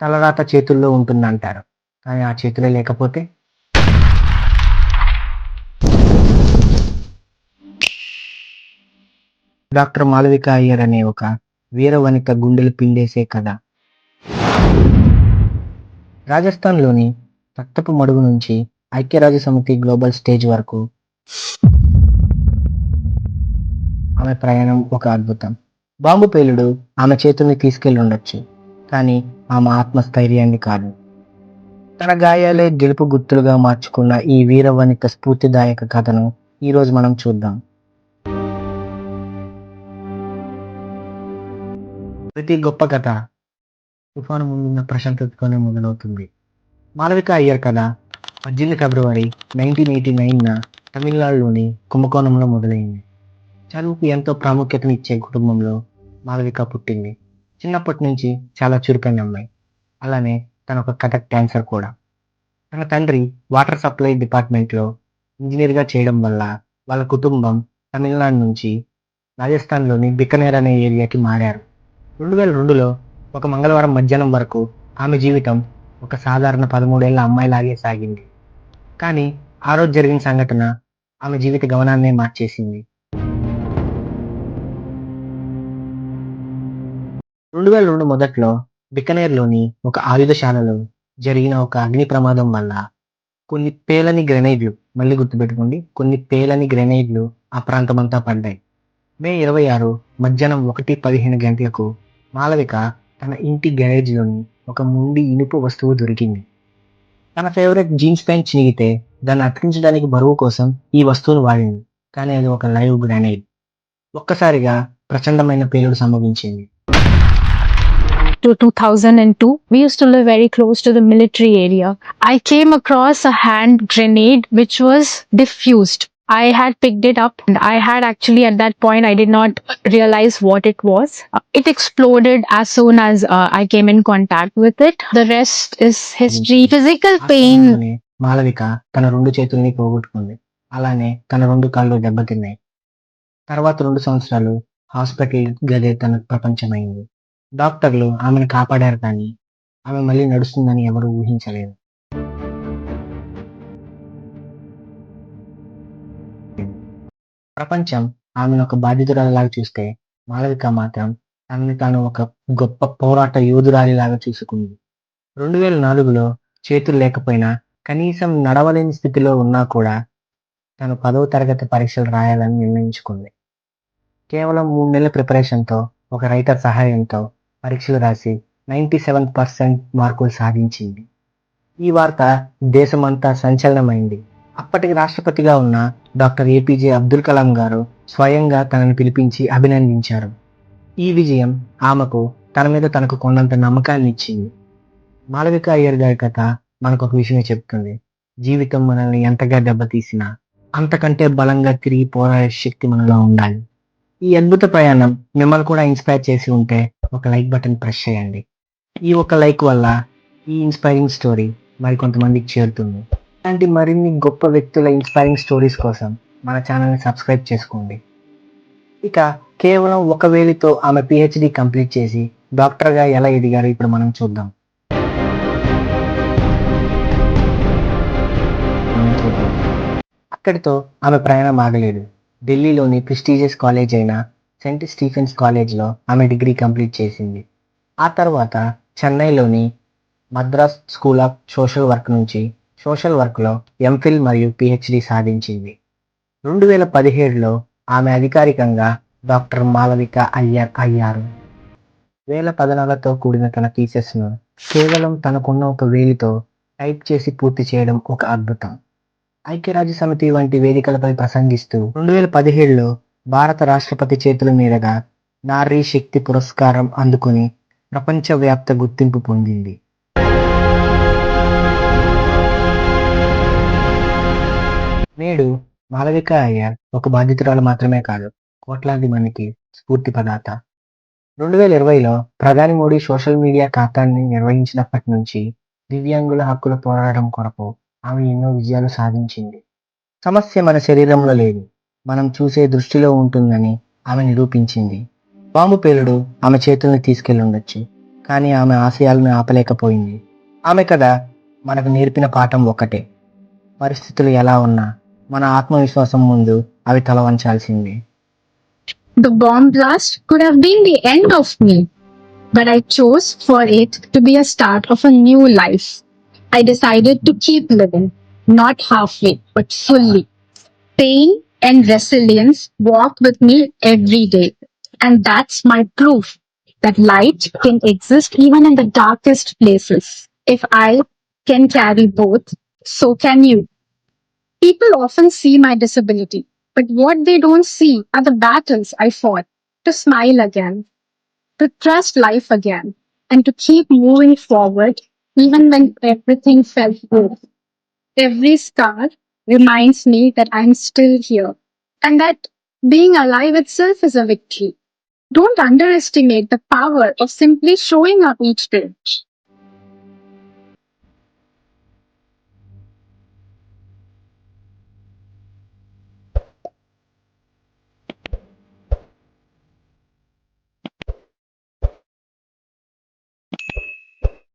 తలరాత చేతుల్లో ఉంటుందంటారు. కానీ ఆ చేతులే లేకపోతే? డాక్టర్ మాలవిక అయ్యర్ అనే ఒక వీర వనిత గుండెలు పిండేసే కథ. రాజస్థాన్లోని రక్తపు మడుగు నుంచి ఐక్యరాజ్య సమితి గ్లోబల్ స్టేజ్ వరకు ఆమె ప్రయాణం ఒక అద్భుతం. బాంబు పేలుడు ఆమె చేతుల్ని తీసుకెళ్ళి ఉండొచ్చు. కానీ ఆమె ఆత్మస్థైర్యాన్ని కాదు. తన గాయాలే గెలుపు గుర్తులుగా మార్చుకున్న ఈ వీరవనిత స్ఫూర్తిదాయక కథను ఈరోజు మనం చూద్దాం. ప్రతి గొప్ప కథ. తుఫాను ముందున్న ప్రశాంతతతోనే మొదలవుతుంది. మాలవిక అయ్యర్ కథ. పద్దెనిమిది ఫిబ్రవరి నైన్టీన్ ఎయిటీ నైన్న తమిళనాడులోని కుంభకోణంలో మొదలైంది. చదువుకు ఎంతో ప్రాముఖ్యతనిచ్చే కుటుంబంలో మాలవిక పుట్టింది. చిన్నప్పటి నుంచి చాలా చురుకైన అమ్మాయి. అలానే తన ఒక కథక్ డాన్సర్ కూడా. తన తండ్రి వాటర్ సప్లై డిపార్ట్మెంట్లో ఇంజనీర్గా చేయడం వల్ల వాళ్ళ కుటుంబం తమిళనాడు నుంచి రాజస్థాన్లోని బికనేర్ అనే ఏరియాకి మారారు. రెండు వేల రెండులో ఒక మంగళవారం మధ్యాహ్నం వరకు ఆమె జీవితం ఒక సాధారణ పదమూడేళ్ళ అమ్మాయిలాగే సాగింది. కానీ ఆ రోజు జరిగిన సంఘటన ఆమె జీవిత గమనాన్నే మార్చేసింది. రెండు వేల రెండు మొదట్లో బికనేర్లోని ఒక ఆయుధశాలలో జరిగిన ఒక అగ్ని ప్రమాదం వల్ల కొన్ని పేలని గ్రెనైడ్లు మళ్ళీ గుర్తుపెట్టుకోండి కొన్ని పేలని గ్రెనైడ్లు ఆ ప్రాంతమంతా పడ్డాయి. మే ఇరవై ఆరు మధ్యాహ్నం ఒకటి పదిహేను గంటలకు మాలవిక తన ఇంటి గ్యారేజ్లోని ఒక ముండి ఇనుపు వస్తువు దొరికింది. తన ఫేవరెట్ జీన్స్ ప్యాంట్ చినిగితే దాన్ని అతికించడానికి బరువు కోసం ఈ వస్తువును వాడింది. కానీ అది ఒక లైవ్ గ్రానైడ్. ఒక్కసారిగా ప్రచండమైన పేలుడు సంభవించింది. To 2002. We used to live very close to the military area. I came across a hand grenade which was diffused. I had picked it up and I had actually at that point I did not realize what it was. Uh, It exploded as soon as uh, I came in contact with it. The rest is history. Physical pain Malavika తన రెండు చేతుల్ని పోగొట్టుకుంది అలానే తన రెండు కాళ్ళు దెబ్బతిన్నాయి తర్వాత రెండు సంవత్సరాలు హాస్పిటల్ గదే తన ప్రపంచమైంది డాక్టర్లు ఆమెను కాపాడారు కానీ ఆమె మళ్ళీ నడుస్తుందని ఎవరు ఊహించలేదు. ప్రపంచం ఆమెను ఒక బాధితురాలిలాగా చూస్తే మాలవిక మాత్రం తనని తాను ఒక గొప్ప పోరాట యోధురాలిలాగా చూసుకుంది. రెండు వేల నాలుగులో చేతులు లేకపోయినా కనీసం నడవలేని స్థితిలో ఉన్నా కూడా తను పదవ తరగతి పరీక్షలు రాయాలని నిర్ణయించుకుంది. కేవలం మూడు నెలల ప్రిపరేషన్తో ఒక రైటర్ సహాయంతో పరీక్షలు రాసి నైంటీ సెవెన్ పర్సెంట్ మార్కులు సాధించింది. ఈ వార్త దేశమంతా సంచలనమైంది. అప్పటికి రాష్ట్రపతిగా ఉన్న డాక్టర్ ఏపీజే అబ్దుల్ కలాం గారు స్వయంగా తనను పిలిపించి అభినందించారు. ఈ విజయం ఆమెకు తన మీద తనకు కొండంత నమ్మకాన్ని ఇచ్చింది. మాలవిక అయ్యర్ గారి కథ మనకు ఒక విషయం చెప్తుంది. జీవితం మనల్ని ఎంతగా దెబ్బతీసినా అంతకంటే బలంగా తిరిగి పోరాడే శక్తి మనలో ఉండాలి. ఈ అద్భుత ప్రయాణం మిమ్మల్ని కూడా ఇన్స్పైర్ చేసి ఉంటే ఒక లైక్ బటన్ ప్రెస్ చేయండి. ఈ ఒక లైక్ వల్ల ఈ ఇన్స్పైరింగ్ స్టోరీ మరి కొంతమందికి చేరుతుంది. ఇలాంటి మరిన్ని గొప్ప వ్యక్తుల ఇన్స్పైరింగ్ స్టోరీస్ కోసం మన ఛానల్ని సబ్స్క్రైబ్ చేసుకోండి. ఇక కేవలం ఒక వేలితో ఆమె పిహెచ్డి కంప్లీట్ చేసి డాక్టర్గా ఎలా ఎదిగారో ఇప్పుడు మనం చూద్దాం. అక్కడితో ఆమె ప్రయాణం ఆగలేదు. ఢిల్లీలోని ప్రిస్టీజియస్ కాలేజ్ అయిన సెయింట్ స్టీఫెన్స్ కాలేజ్లో ఆమె డిగ్రీ కంప్లీట్ చేసింది. ఆ తర్వాత చెన్నైలోని Madras school of social work నుంచి సోషల్ వర్క్లో ఎంఫిల్ మరియు పిహెచ్డి సాధించింది. రెండు వేల పదిహేడులో ఆమె అధికారికంగా డాక్టర్ మాలవిక అయ్యర్ అయ్యారు. వేల పదనాలతో కూడిన తన థీసెస్ను కేవలం తనకున్న ఒక వేలితో టైప్ చేసి పూర్తి చేయడం ఒక అద్భుతం. ఐక్యరాజ్య సమితి వంటి వేదికలపై ప్రసంగిస్తూ రెండు వేల పదిహేడులో భారత రాష్ట్రపతి చేతుల మీదుగా నారీ శక్తి పురస్కారం అందుకుని ప్రపంచవ్యాప్త గుర్తింపు పొందింది. నేడు మాలవిక అయ్యర్ ఒక బాధితురాలు మాత్రమే కాదు కోట్లాది మందికి స్ఫూర్తి పదాత రెండు వేల ఇరవైలో ప్రధాని మోడీ సోషల్ మీడియా ఖాతాన్ని నిర్వహించినప్పటి నుంచి దివ్యాంగుల హక్కుల పోరాటం కొరకు ఆమె ఎన్నో విజయాలు సాధించింది. సమస్య మన శరీరంలో లేదు. మనం చూసే దృష్టిలో ఉంటుందని ఆమె నిరూపించింది. బాంబు పేలుడు ఆమె చేతుల్ని తీసుకెళ్ళుండొచ్చు కానీ ఆమె ఆశయాలను ఆపలేకపోయింది. ఆమె కథ మనకు నేర్పిన పాఠం ఒక్కటే. పరిస్థితులు ఎలా ఉన్నా మన ఆత్మవిశ్వాసం ముందు అవి తల వంచాల్సింది. The bomb blast could have been the end of me, but I chose for it to be a start of a new life. I decided to keep living, not halfway, but fully. Pain and resilience walk with me every day, and that's my proof that light can exist even in the darkest places. If I can carry both, so can you. People often see my disability, but what they don't see are the battles I fought to smile again, to trust life again, and to keep moving forward even when everything felt good. Every scar reminds me that I'm still here and that being alive itself is a victory. Don't underestimate the power of simply showing up each day.